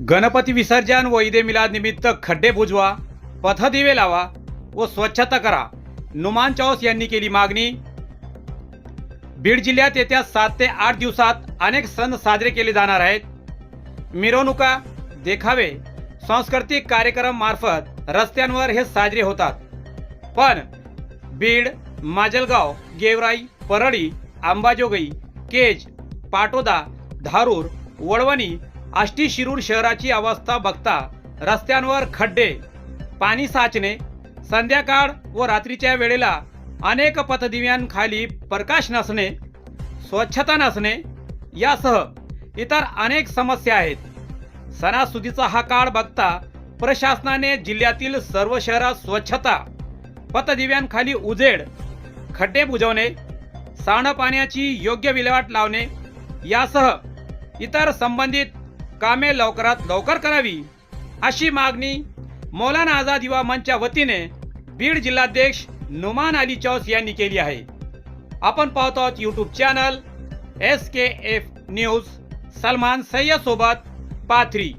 गणपती विसर्जन व ईदे मिलाद निमित्त खड्डे बुजवा पथदिवे लावा व स्वच्छता करा. नुमान चौस यांनी केली मागणी. बीड जिल्ह्यात येत्या सात ते आठ दिवसात अनेक सण साजरे केले जाणार आहेत. मिरवणुका देखावे. सांस्कृतिक कार्यक्रम मार्फत रस्त्यांवर हे साजरे होतात. पण बीड माजलगाव गेवराई परळी अंबाजोगाई केज पाटोदा धारूर वळवणी आष्टी शिरूर शहराची अवस्था बघता रस्त्यांवर खड्डे पाणी साचणे संध्याकाळ व रात्रीच्या वेळेला अनेक पथदिव्यांखाली प्रकाश नसणे स्वच्छता नसणे यासह इतर अनेक समस्या आहेत. सणासुदीचा हा काळ बघता प्रशासनाने जिल्ह्यातील सर्व शहरात स्वच्छता पथदिव्यांखाली उजेड खड्डे बुजवणे सांडपाण्याची योग्य विल्हेवाट लावणे यासह इतर संबंधित कामे लवकरात लवकर करावी अशी मागणी मौलाना आझाद युवा मंचच्या वतीने बीड जिल्हाध्यक्ष नुमान अली चौस यांनी केली आहे. आपण पाहतो आहोत YouTube channel S K F news Salman Sayyad सोबत पाथरी.